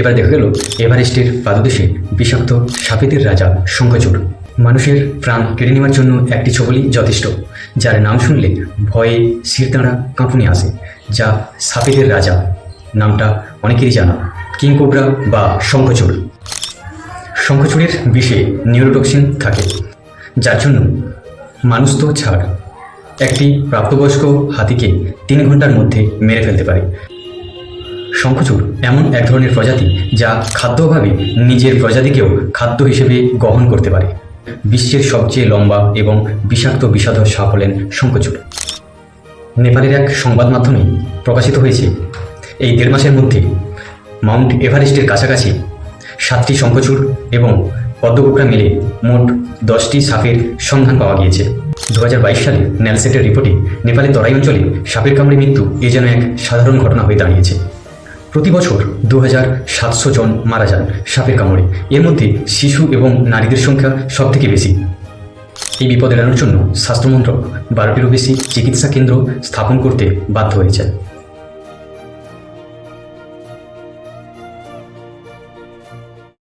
এবার দেখা গেল এভারেস্টের পাদদেশে বিষাক্ত সাপেদের রাজা শঙ্খচূড়। মানুষের প্রাণ কেড়ে নেওয়ার জন্য একটি ছবলই যথেষ্ট, যার নাম শুনলে ভয়ে শিরদাঁড়া কাঁপুনি আসে, যা সাপেদের রাজা। নামটা অনেকেরই জানা কিংকোবরা বা শঙ্খচূড়। শঙ্খচূড়ের বিষে নিউরোটক্সিন থাকে, যার জন্য মানুষ তো ছাড়। একটি প্রাপ্তবয়স্ক হাতিকে তিন ঘণ্টার মধ্যে মেরে ফেলতে পারে। শঙ্খচূড় এমন এক ধরনের প্রজাতি যা খাদ্য অভাবে নিজের প্রজাতিকেও খাদ্য হিসেবে গ্রহণ করতে পারে। বিশ্বের সবচেয়ে লম্বা এবং বিষাক্ত বিষাধর সাপ হলেন শঙ্খচূড়। নেপালের এক সংবাদ মাধ্যমে প্রকাশিত হয়েছে, এই দেড় মাসের মধ্যে মাউন্ট এভারেস্টের কাছাকাছি সাতটি শঙ্খচূড় এবং পদ্মকুকরা মিলে মোট দশটি সাপের সন্ধান পাওয়া গিয়েছে। দু হাজার বাইশ সালে ন্যালসেটের রিপোর্টে নেপালের তরাই অঞ্চলে সাপের কামড়ে মৃত্যু এ যেন এক সাধারণ ঘটনা হয়ে দাঁড়িয়েছে। প্রতি বছর দু হাজার সাতশো জন মারা যান সাপের কামড়ে। এর মধ্যে শিশু এবং নারীদের সংখ্যা সব থেকে বেশি। এই বিপদ এড়ানোর জন্য স্বাস্থ্যমন্ত্রক বারোটিরও বেশি চিকিৎসা কেন্দ্র স্থাপন করতে বাধ্য হয়েছে।